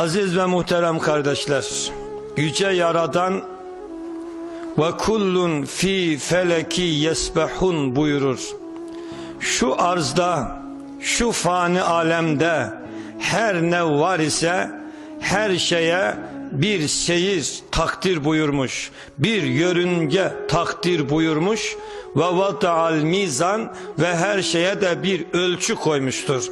Aziz ve muhterem kardeşler, yüce yaradan ve kullun fi feleki yesbehun buyurur. Şu arzda, şu fani alemde her ne var ise her şeye bir seyir takdir buyurmuş. Bir yörünge takdir buyurmuş ve vata'al mizan ve her şeye de bir ölçü koymuştur.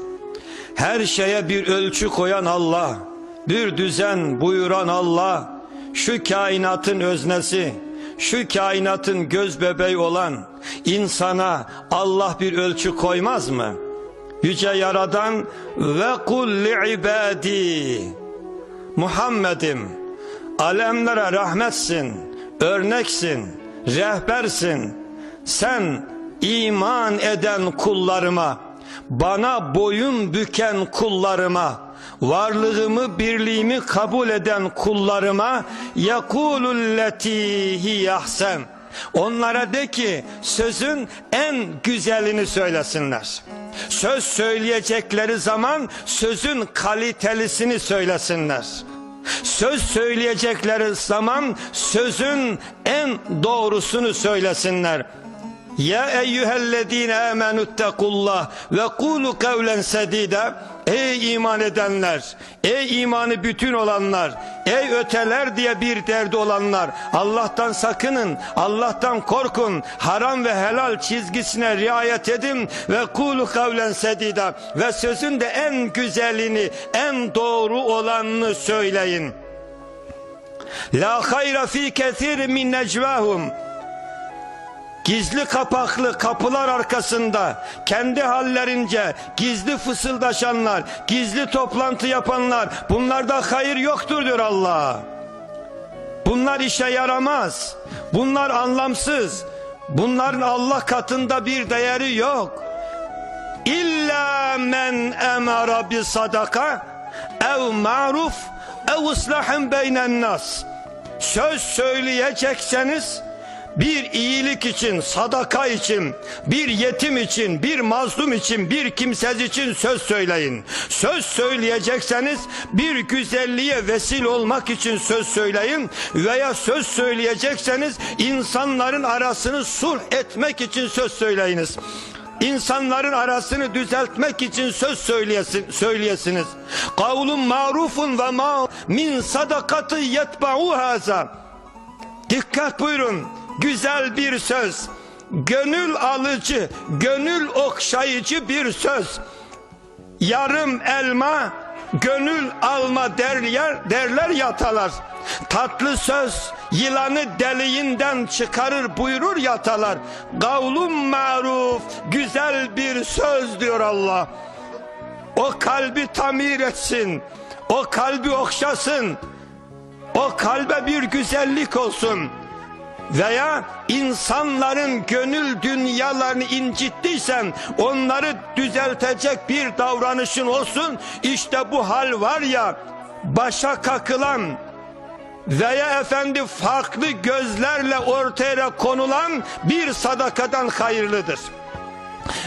Her şeye bir ölçü koyan Allah, bir düzen buyuran Allah, şu kainatın öznesi, şu kainatın göz bebeği olan insana Allah bir ölçü koymaz mı? Yüce Yaradan ve kul li ibadi Muhammed'im alemlere rahmetsin, örneksin, rehbersin. Sen iman eden kullarıma, bana boyun büken kullarıma, varlığımı, birliğimi kabul eden kullarıma yekulülleti hiyahsen. Onlara de ki sözün en güzelini söylesinler. Söz söyleyecekleri zaman sözün kalitelisini söylesinler. Söz söyleyecekleri zaman sözün en doğrusunu söylesinler. Ya eyyühellezine amenüttekullah ve kulu kavlen sedide Ey iman edenler, ey imanı bütün olanlar, ey öteler diye bir derdi olanlar, Allah'tan sakının, Allah'tan korkun, haram ve helal çizgisine riayet edin ve kulu kavlen sedida ve sözün de en güzelini, en doğru olanını söyleyin. La hayra fi kesir min necvahum gizli kapaklı kapılar arkasında kendi hallerince gizli fısıldaşanlar, gizli toplantı yapanlar bunlarda hayır yoktur diyor Allah. Bunlar işe yaramaz. Bunlar anlamsız. Bunların Allah katında bir değeri yok. İlla men emara bi sadaka ev ma'ruf ev ıslahın beynen nas. Söz söyleyecekseniz bir iyilik için, sadaka için, bir yetim için, bir mazlum için, bir kimsez için söz söyleyin. Söz söyleyecekseniz bir güzelliğe vesil olmak için söz söyleyin veya söz söyleyecekseniz insanların arasını sulh etmek için söz söyleyiniz. İnsanların arasını düzeltmek için söz söyleyesin, söyleyesiniz. Kavlun marufun ve ma min sadakatı yetba'u haza. Dikkat buyurun güzel bir söz, gönül alıcı, gönül okşayıcı bir söz. Yarım elma, gönül alma derler, derler yatalar. Tatlı söz yılanı deliğinden çıkarır buyurur yatalar. Gavlum maruf, güzel bir söz diyor Allah. O kalbi tamir etsin, o kalbi okşasın, o kalbe bir güzellik olsun.'' Veya insanların gönül dünyalarını incittiysen onları düzeltecek bir davranışın olsun. İşte bu hal var ya başa kakılan veya efendi farklı gözlerle ortaya konulan bir sadakadan hayırlıdır.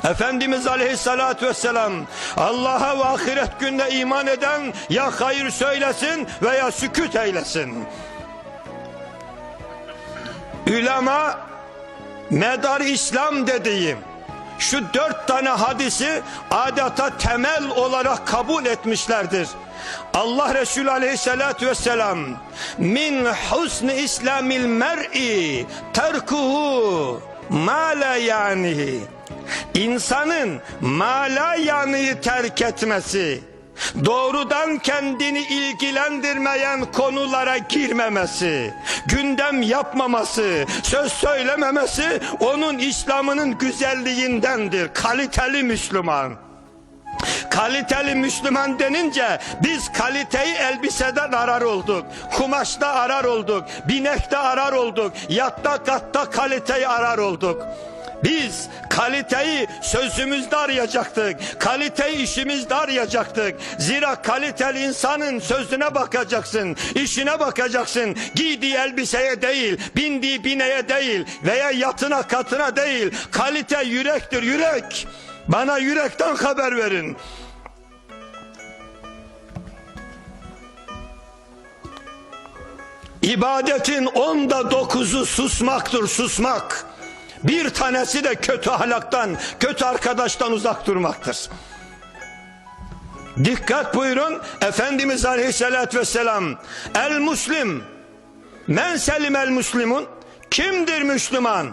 Efendimiz Aleyhisselatü Vesselam Allah'a ve ahiret gününe iman eden ya hayır söylesin veya sükut eylesin. Ülema medar İslam dediğim şu dört tane hadisi adeta temel olarak kabul etmişlerdir. Allah Resulü aleyhissalatü vesselam min husni islamil mer'i terkuhu ma la yanihi insanın ma la yanihi terk etmesi doğrudan kendini ilgilendirmeyen konulara girmemesi, gündem yapmaması, söz söylememesi onun İslam'ının güzelliğindendir. Kaliteli Müslüman. Kaliteli Müslüman denince biz kaliteyi elbiseden arar olduk. Kumaşta arar olduk. Binekte arar olduk. Yatta katta kaliteyi arar olduk. Biz kaliteyi sözümüzde arayacaktık. Kaliteyi işimizde arayacaktık. Zira kaliteli insanın sözüne bakacaksın. işine bakacaksın. Giydiği elbiseye değil, bindiği bineye değil veya yatına katına değil. Kalite yürektir yürek. Bana yürekten haber verin. İbadetin onda dokuzu susmaktır susmak. Bir tanesi de kötü ahlaktan, kötü arkadaştan uzak durmaktır. Dikkat buyurun Efendimiz Aleyhisselatü Vesselam El Müslim Men selim el Müslümun Kimdir Müslüman?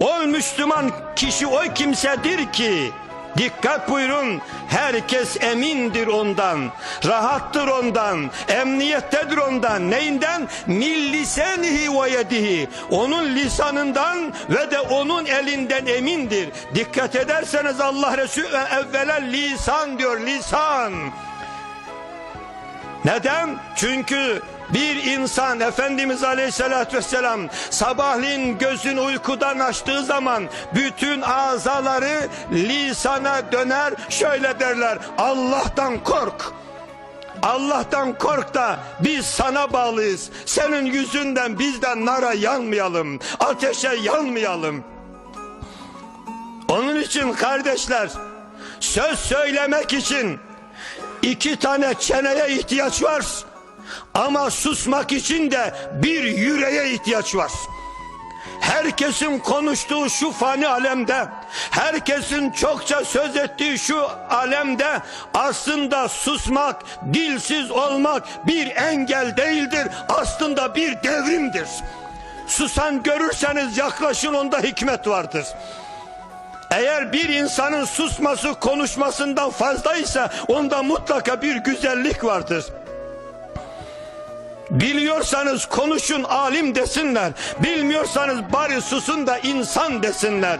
O Müslüman kişi o kimsedir ki Dikkat buyurun herkes emindir ondan rahattır ondan emniyettedir ondan. Neyinden? Millisenihi ve yedihi. Onun lisanından ve de onun elinden emindir. Dikkat ederseniz Allah Resulü evvela lisan diyor lisan neden? Çünkü bir insan Efendimiz Aleyhisselatü Vesselam sabahleyin gözün uykudan açtığı zaman bütün azaları lisana döner şöyle derler Allah'tan kork. Allah'tan kork da biz sana bağlıyız. Senin yüzünden bizden nara yanmayalım. Ateşe yanmayalım. Onun için kardeşler söz söylemek için iki tane çeneye ihtiyaç var. Ama susmak için de bir yüreğe ihtiyaç var. Herkesin konuştuğu şu fani alemde, herkesin çokça söz ettiği şu alemde aslında susmak, dilsiz olmak bir engel değildir. Aslında bir devrimdir. Susan görürseniz yaklaşın onda hikmet vardır. Eğer bir insanın susması konuşmasından fazlaysa onda mutlaka bir güzellik vardır. Biliyorsanız konuşun alim desinler. Bilmiyorsanız bari susun da insan desinler.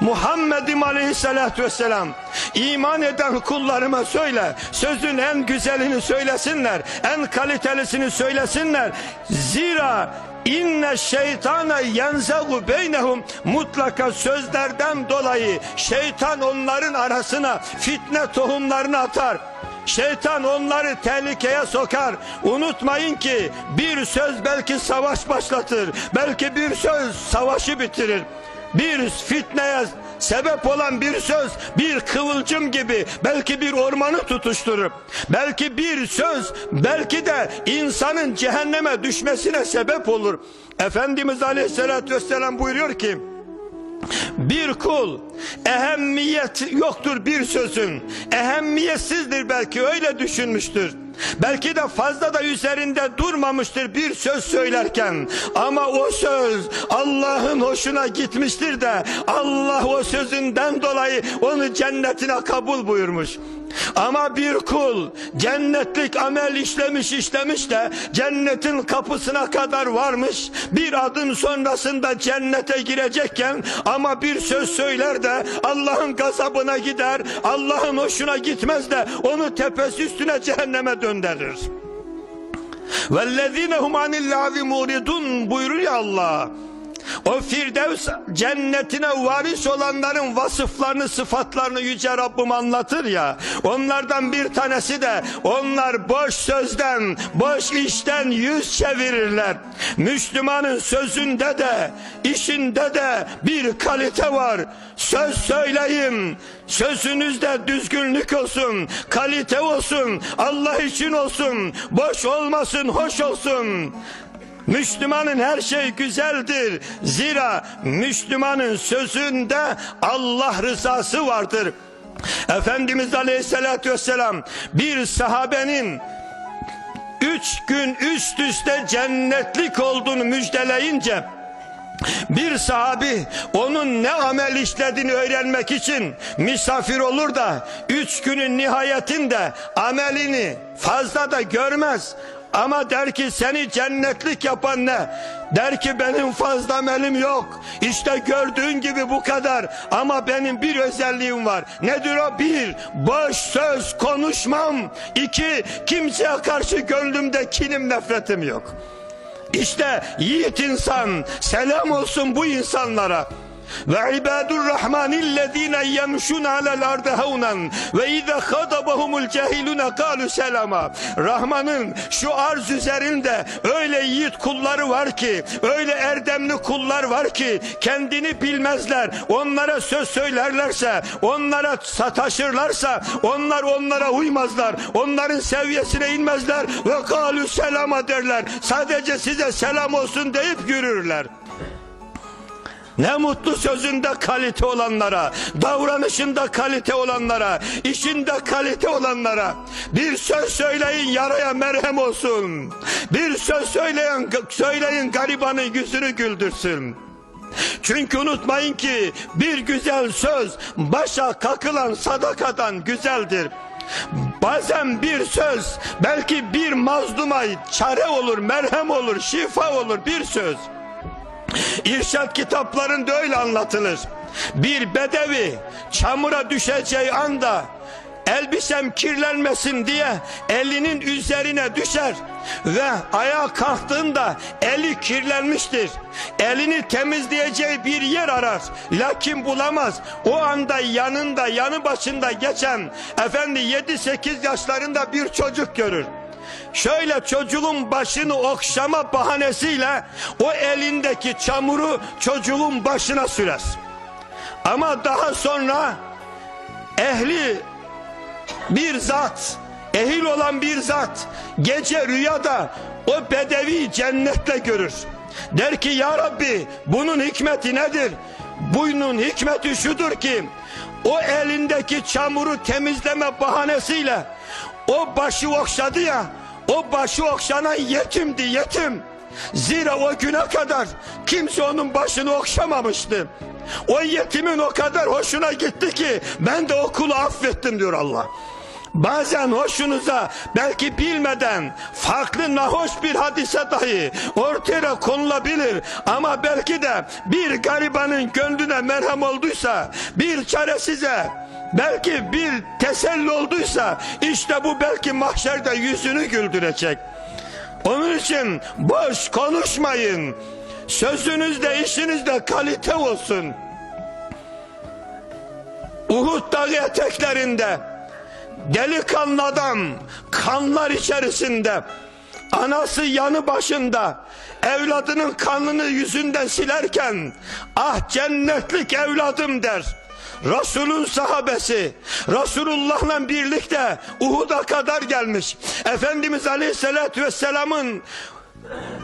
Muhammed'im aleyhissalatü vesselam iman eden kullarıma söyle sözün en güzelini söylesinler en kalitelisini söylesinler zira inne şeytana yenzagu beynehum mutlaka sözlerden dolayı şeytan onların arasına fitne tohumlarını atar Şeytan onları tehlikeye sokar. Unutmayın ki bir söz belki savaş başlatır. Belki bir söz savaşı bitirir. Bir fitneye sebep olan bir söz bir kıvılcım gibi belki bir ormanı tutuşturur. Belki bir söz belki de insanın cehenneme düşmesine sebep olur. Efendimiz Aleyhisselatü Vesselam buyuruyor ki bir kul ehemmiyet yoktur bir sözün. Ehemmiyetsizdir belki öyle düşünmüştür. Belki de fazla da üzerinde durmamıştır bir söz söylerken. Ama o söz Allah'ın hoşuna gitmiştir de Allah o sözünden dolayı onu cennetine kabul buyurmuş. Ama bir kul cennetlik amel işlemiş işlemiş de cennetin kapısına kadar varmış. Bir adım sonrasında cennete girecekken ama bir söz söyler de Allah'ın gazabına gider. Allah'ın hoşuna gitmez de onu tepesi üstüne cehenneme döndürür. وَالَّذ۪ينَ هُمْ عَنِ اللّٰهِ مُورِدُونَ buyurur ya Allah. O Firdevs cennetine varis olanların vasıflarını sıfatlarını yüce Rabbim anlatır ya. Onlardan bir tanesi de onlar boş sözden boş işten yüz çevirirler. Müslümanın sözünde de işinde de bir kalite var. Söz söyleyin sözünüzde düzgünlük olsun kalite olsun Allah için olsun boş olmasın hoş olsun Müslümanın her şey güzeldir. Zira Müslümanın sözünde Allah rızası vardır. Efendimiz Aleyhisselatü Vesselam bir sahabenin üç gün üst üste cennetlik olduğunu müjdeleyince bir sahabi onun ne amel işlediğini öğrenmek için misafir olur da üç günün nihayetinde amelini fazla da görmez. Ama der ki seni cennetlik yapan ne? Der ki benim fazla amelim yok. İşte gördüğün gibi bu kadar. Ama benim bir özelliğim var. Nedir o? Bir, boş söz konuşmam. İki, kimseye karşı gönlümde kinim nefretim yok. İşte yiğit insan selam olsun bu insanlara. Ve ibadur rahmanillezine yemşun alel ardı havnen ve ize khadabahumul cahilune kalu selama. Rahman'ın şu arz üzerinde öyle yiğit kulları var ki, öyle erdemli kullar var ki kendini bilmezler. Onlara söz söylerlerse, onlara sataşırlarsa onlar onlara uymazlar. Onların seviyesine inmezler ve kalu selama derler. Sadece size selam olsun deyip yürürler. Ne mutlu sözünde kalite olanlara, davranışında kalite olanlara, işinde kalite olanlara. Bir söz söyleyin yaraya merhem olsun. Bir söz söyleyin, söyleyin garibanın yüzünü güldürsün. Çünkü unutmayın ki bir güzel söz başa kakılan sadakadan güzeldir. Bazen bir söz belki bir mazluma çare olur, merhem olur, şifa olur bir söz. İrşad kitaplarında öyle anlatılır. Bir bedevi çamura düşeceği anda elbisem kirlenmesin diye elinin üzerine düşer ve ayağa kalktığında eli kirlenmiştir. Elini temizleyeceği bir yer arar. Lakin bulamaz. O anda yanında yanı başında geçen efendi 7-8 yaşlarında bir çocuk görür. Şöyle çocuğun başını okşama bahanesiyle o elindeki çamuru çocuğun başına sürer. Ama daha sonra ehli bir zat, ehil olan bir zat gece rüyada o bedevi cennetle görür. Der ki ya Rabbi bunun hikmeti nedir? Bunun hikmeti şudur ki o elindeki çamuru temizleme bahanesiyle o başı okşadı ya o başı okşanan yetimdi yetim. Zira o güne kadar kimse onun başını okşamamıştı. O yetimin o kadar hoşuna gitti ki ben de okulu affettim diyor Allah. Bazen hoşunuza belki bilmeden farklı nahoş bir hadise dahi ortaya konulabilir ama belki de bir garibanın gönlüne merhem olduysa bir çaresize belki bir teselli olduysa işte bu belki mahşerde yüzünü güldürecek. Onun için boş konuşmayın. Sözünüzde işinizde kalite olsun. Uhud dağı eteklerinde delikanlı adam kanlar içerisinde anası yanı başında evladının kanını yüzünden silerken ah cennetlik evladım der. Resul'ün sahabesi Resulullah'la birlikte Uhud'a kadar gelmiş. Efendimiz Aleyhisselatü Vesselam'ın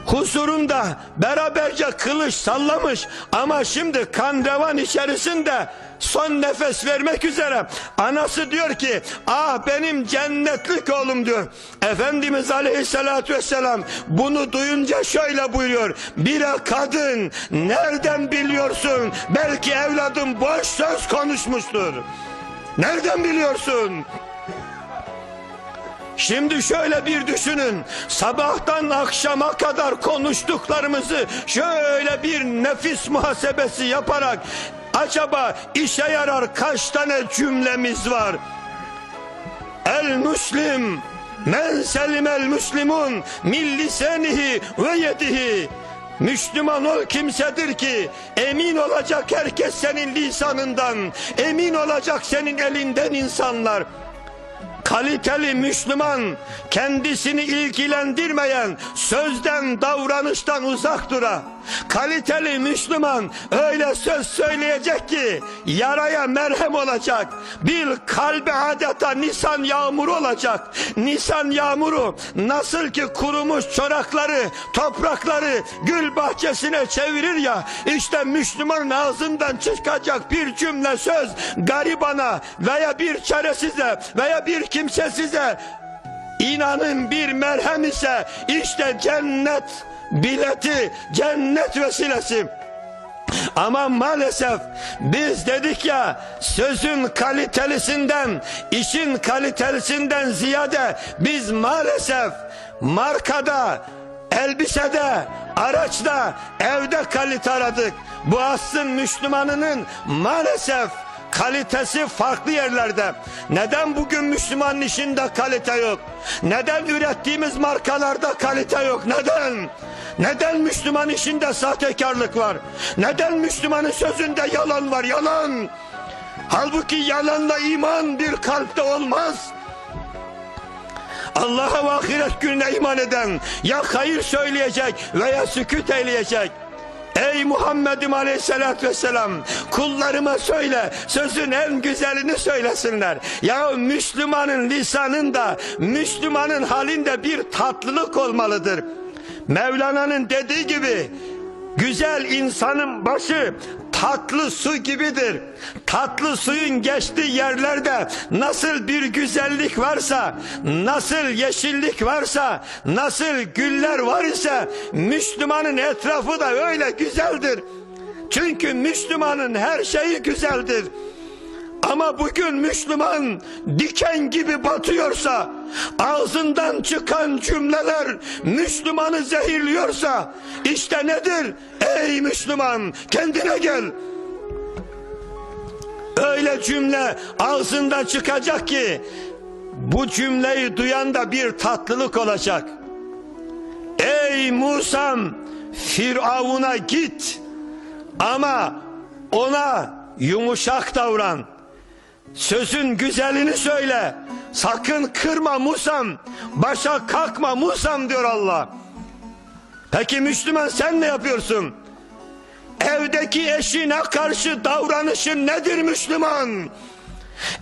huzurunda beraberce kılıç sallamış ama şimdi kan revan içerisinde son nefes vermek üzere. Anası diyor ki ah benim cennetlik oğlum diyor. Efendimiz aleyhissalatü vesselam bunu duyunca şöyle buyuruyor. Bire kadın nereden biliyorsun? Belki evladım boş söz konuşmuştur. Nereden biliyorsun Şimdi şöyle bir düşünün. Sabahtan akşama kadar konuştuklarımızı şöyle bir nefis muhasebesi yaparak acaba işe yarar kaç tane cümlemiz var? El Müslim men selimel müslimun min lisanihi ve yedihi Müslüman ol kimsedir ki emin olacak herkes senin lisanından, emin olacak senin elinden insanlar. Kaliteli Müslüman kendisini ilgilendirmeyen sözden davranıştan uzak dura. Kaliteli Müslüman öyle söz söyleyecek ki yaraya merhem olacak. Bil kalbi adeta Nisan yağmuru olacak. Nisan yağmuru nasıl ki kurumuş çorakları, toprakları gül bahçesine çevirir ya işte Müslümanın ağzından çıkacak bir cümle söz garibana veya bir çaresize veya bir kimsesize inanın bir merhem ise işte cennet bileti, cennet vesilesi. Ama maalesef biz dedik ya sözün kalitelisinden, işin kalitelisinden ziyade biz maalesef markada, elbisede, araçta, evde kalite aradık. Bu asrın Müslümanının maalesef kalitesi farklı yerlerde. Neden bugün Müslümanın işinde kalite yok? Neden ürettiğimiz markalarda kalite yok? Neden? Neden Müslüman işinde sahtekarlık var? Neden Müslümanın sözünde yalan var? Yalan! Halbuki yalanla iman bir kalpte olmaz. Allah'a ve ahiret gününe iman eden ya hayır söyleyecek veya sükut eyleyecek. Ey Muhammed'im aleyhissalatü vesselam kullarıma söyle sözün en güzelini söylesinler. Ya Müslümanın lisanında Müslümanın halinde bir tatlılık olmalıdır. Mevlana'nın dediği gibi güzel insanın başı tatlı su gibidir. Tatlı suyun geçtiği yerlerde nasıl bir güzellik varsa, nasıl yeşillik varsa, nasıl güller var ise Müslümanın etrafı da öyle güzeldir. Çünkü Müslümanın her şeyi güzeldir. Ama bugün Müslüman diken gibi batıyorsa, ağzından çıkan cümleler Müslümanı zehirliyorsa, işte nedir? Ey Müslüman kendine gel. Öyle cümle ağzından çıkacak ki, bu cümleyi duyan da bir tatlılık olacak. Ey Musa'm Firavun'a git ama ona yumuşak davran. Sözün güzelini söyle. Sakın kırma Musam. Başa kalkma Musam diyor Allah. Peki Müslüman sen ne yapıyorsun? Evdeki eşine karşı davranışın nedir Müslüman?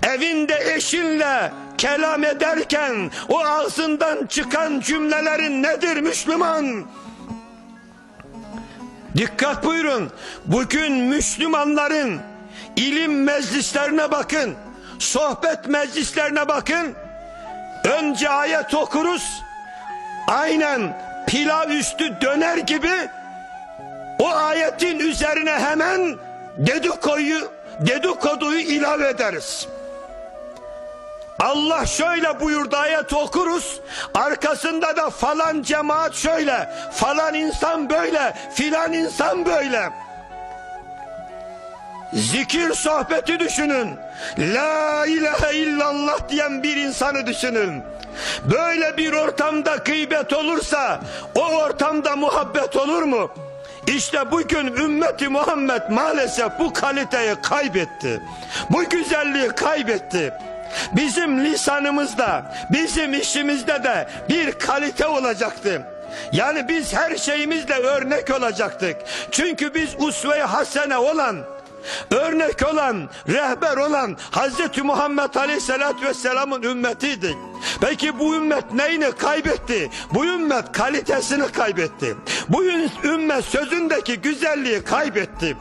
Evinde eşinle kelam ederken o ağzından çıkan cümlelerin nedir Müslüman? Dikkat buyurun. Bugün Müslümanların ilim meclislerine bakın. Sohbet meclislerine bakın. Önce ayet okuruz. Aynen pilav üstü döner gibi o ayetin üzerine hemen dedikoduyu, dedikoduyu ilave ederiz. Allah şöyle buyurdu ayet okuruz. Arkasında da falan cemaat şöyle, falan insan böyle, filan insan böyle. Zikir sohbeti düşünün. La ilahe illallah diyen bir insanı düşünün. Böyle bir ortamda gıybet olursa o ortamda muhabbet olur mu? İşte bugün ümmeti Muhammed maalesef bu kaliteyi kaybetti. Bu güzelliği kaybetti. Bizim lisanımızda, bizim işimizde de bir kalite olacaktı. Yani biz her şeyimizle örnek olacaktık. Çünkü biz usve-i hasene olan, örnek olan, rehber olan Hazreti Muhammed Aleyhisselatü Vesselam'ın ümmetiydik. Peki bu ümmet neyini kaybetti? Bu ümmet kalitesini kaybetti. Bu ümmet sözündeki güzelliği kaybetti.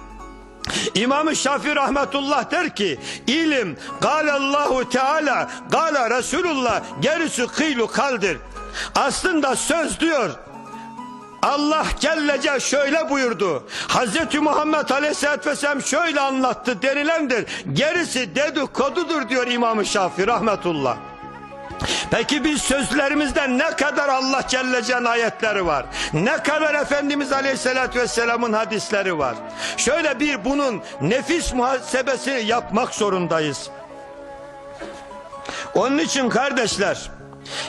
İmam-ı Şafii rahmetullah der ki ilim Allahu Teala gala Resulullah gerisi kıylu kaldır. Aslında söz diyor Allah Celle Celle şöyle buyurdu. Hazreti Muhammed Aleyhisselatü Vesselam şöyle anlattı denilendir. Gerisi dedikodudur diyor İmam-ı Şafii rahmetullah. Peki biz sözlerimizde ne kadar Allah Celle Celle'nin ayetleri var? Ne kadar Efendimiz Aleyhisselatü Vesselam'ın hadisleri var? Şöyle bir bunun nefis muhasebesini yapmak zorundayız. Onun için kardeşler,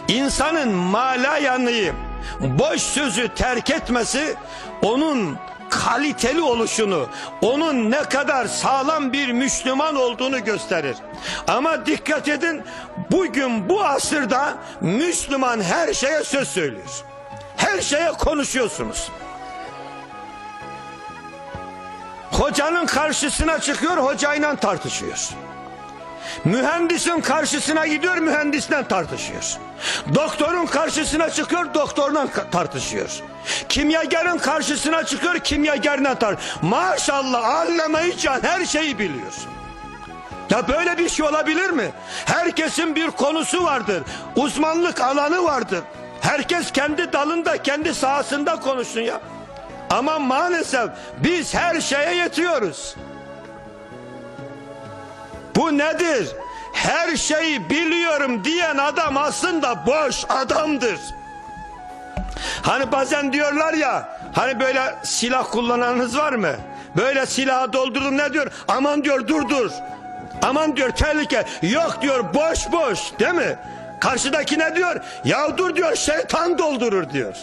insanın malayanıyı, boş sözü terk etmesi, onun kaliteli oluşunu, onun ne kadar sağlam bir Müslüman olduğunu gösterir. Ama dikkat edin, bugün bu asırda Müslüman her şeye söz söylüyor. Her şeye konuşuyorsunuz. Hocanın karşısına çıkıyor, hocayla tartışıyor. Mühendisin karşısına gidiyor, mühendisle tartışıyor. Doktorun karşısına çıkıyor, doktorla tartışıyor. Kimyagerin karşısına çıkıyor, kimyagerle tartışıyor. Maşallah anlamayı can her şeyi biliyor. Ya böyle bir şey olabilir mi? Herkesin bir konusu vardır. Uzmanlık alanı vardır. Herkes kendi dalında, kendi sahasında konuşsun ya. Ama maalesef biz her şeye yetiyoruz. Bu nedir? Her şeyi biliyorum diyen adam aslında boş adamdır. Hani bazen diyorlar ya, hani böyle silah kullananınız var mı? Böyle silahı doldurdum ne diyor? Aman diyor dur dur. Aman diyor tehlike. Yok diyor boş boş değil mi? Karşıdaki ne diyor? Ya dur diyor şeytan doldurur diyor.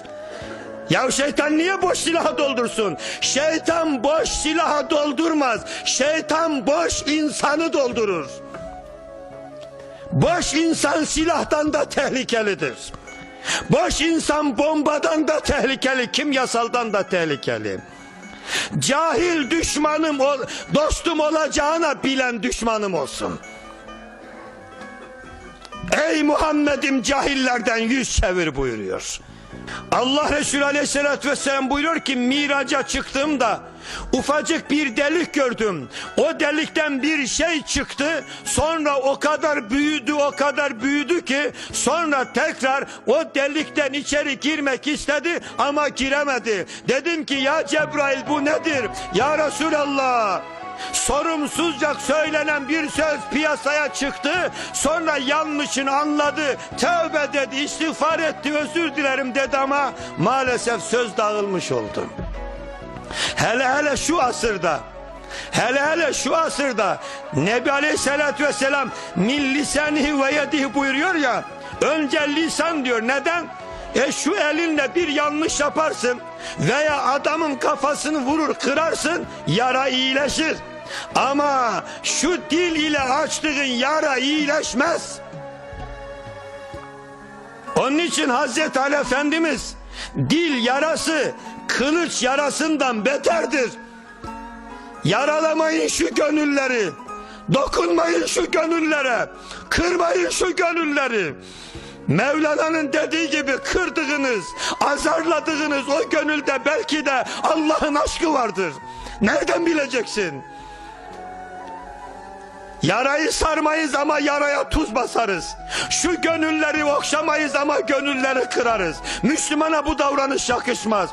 Ya şeytan niye boş silahı doldursun? Şeytan boş silahı doldurmaz. Şeytan boş insanı doldurur. Boş insan silahtan da tehlikelidir. Boş insan bombadan da tehlikeli, kimyasaldan da tehlikeli. Cahil düşmanım, ol, dostum olacağına bilen düşmanım olsun. Ey Muhammed'im cahillerden yüz çevir buyuruyor. Allah Resulü Aleyhisselatü Vesselam buyuruyor ki miraca çıktığımda ufacık bir delik gördüm. O delikten bir şey çıktı. Sonra o kadar büyüdü o kadar büyüdü ki sonra tekrar o delikten içeri girmek istedi ama giremedi. Dedim ki ya Cebrail bu nedir? Ya Resulallah sorumsuzca söylenen bir söz piyasaya çıktı. Sonra yanlışını anladı. Tövbe dedi, istiğfar etti, özür dilerim dedi ama maalesef söz dağılmış oldu. Hele hele şu asırda Hele hele şu asırda Nebi Aleyhisselatü Vesselam min lisanihi ve yedihi buyuruyor ya önce lisan diyor neden? E şu elinle bir yanlış yaparsın veya adamın kafasını vurur kırarsın yara iyileşir. Ama şu dil ile açtığın yara iyileşmez. Onun için Hazreti Ali Efendimiz dil yarası kılıç yarasından beterdir. Yaralamayın şu gönülleri. Dokunmayın şu gönüllere. Kırmayın şu gönülleri. Mevlana'nın dediği gibi kırdığınız, azarladığınız o gönülde belki de Allah'ın aşkı vardır. Nereden bileceksin? Yarayı sarmayız ama yaraya tuz basarız. Şu gönülleri okşamayız ama gönülleri kırarız. Müslümana bu davranış yakışmaz.